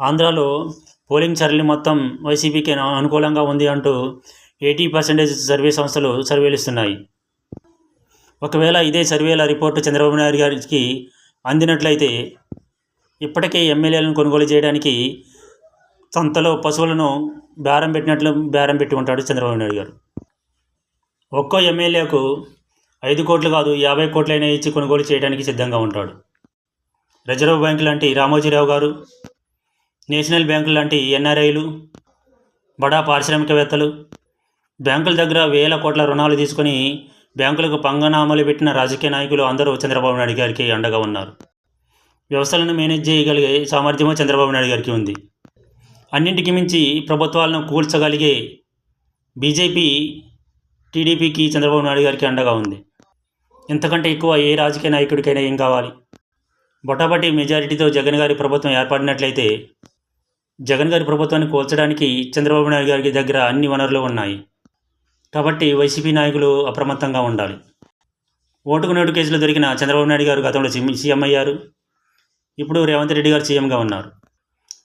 ఆంధ్రాలో పోలింగ్ సరళి మొత్తం వైసీపీకి అనుకూలంగా ఉంది అంటూ ఎయిటీ పర్సెంటేజ్ సర్వే సంస్థలు సర్వేలు ఇస్తున్నాయి ఒకవేళ ఇదే సర్వేల రిపోర్టు చంద్రబాబు నాయుడు గారికి అందినట్లయితే ఇప్పటికే ఎమ్మెల్యేలను కొనుగోలు చేయడానికి సంతలో పశువులను బేరం పెట్టినట్లు బేరం పెట్టి ఉంటాడు చంద్రబాబు నాయుడు గారు. ఒక్కో ఎమ్మెల్యేకు ఐదు కోట్లు కాదు యాభై కోట్లైనా ఇచ్చి కొనుగోలు చేయడానికి సిద్ధంగా ఉంటాడు. రిజర్వ్ బ్యాంక్ లాంటి రామోజీరావు గారు నేషనల్ బ్యాంకు లాంటి ఎన్ఆర్ఐలు బడా పారిశ్రామికవేత్తలు బ్యాంకుల దగ్గర వేల కోట్ల రుణాలు తీసుకొని బ్యాంకులకు పంగనామాలు పెట్టిన రాజకీయ నాయకులు అందరూ చంద్రబాబు నాయుడు గారికి అండగా ఉన్నారు. వ్యవస్థలను మేనేజ్ చేయగలిగే సామర్థ్యము చంద్రబాబు నాయుడు గారికి ఉంది. అన్నింటికి మించి ప్రభుత్వాలను కూల్చగలిగే బీజేపీ టీడీపీకి చంద్రబాబు నాయుడు గారికి అండగా ఉంది. ఇంతకంటే ఎక్కువ ఏ రాజకీయ నాయకుడికైనా ఏం కావాలి? బొటాబట్టి మెజారిటీతో జగన్ గారి ప్రభుత్వం ఏర్పడినట్లయితే జగన్ గారి ప్రభుత్వాన్ని కోల్చడానికి చంద్రబాబు నాయుడు గారి దగ్గర అన్ని వనరులు ఉన్నాయి. కాబట్టి వైసీపీ నాయకులు అప్రమత్తంగా ఉండాలి. ఓటుకు నోటు కేసులు దొరికిన చంద్రబాబు నాయుడు గారు గతంలో సీఎం- అయ్యారు. ఇప్పుడు రేవంత్ రెడ్డి గారు సీఎంగా ఉన్నారు.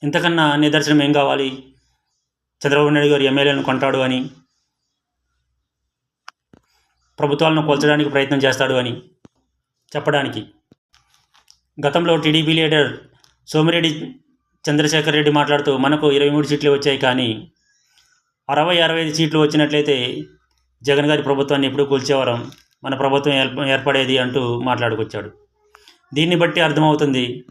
ఇంతకన్నా నిదర్శనం ఏం కావాలి? చంద్రబాబు నాయుడు గారు ఎమ్మెల్యేలను కొంటాడు అని ప్రభుత్వాలను కోల్చడానికి ప్రయత్నం చేస్తాడు అని చెప్పడానికి. గతంలో టీడీపీ లీడర్ సోమిరెడ్డి చంద్రశేఖర్ రెడ్డి మాట్లాడుతూ మనకు ఇరవై మూడు సీట్లు వచ్చాయి కానీ అరవై అరవై ఐదు సీట్లు వచ్చినట్లయితే జగన్ గారి ప్రభుత్వాన్ని ఎప్పుడూ కూల్చేవారం. మన ప్రభుత్వం ఏర్ప- ఏర్పడేది అంటూ మాట్లాడుకొచ్చాడు. దీన్ని బట్టి అర్థమవుతుంది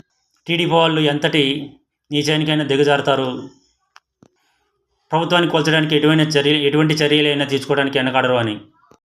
టీడీపీ వాళ్ళు ఎంతటి నీచానికైనా దిగజారుతారు. ప్రభుత్వాన్ని కూల్చడానికి ఎటువంటి చర్య ఎటువంటి చర్యలైనా తీసుకోవడానికి వెనకాడరు అని.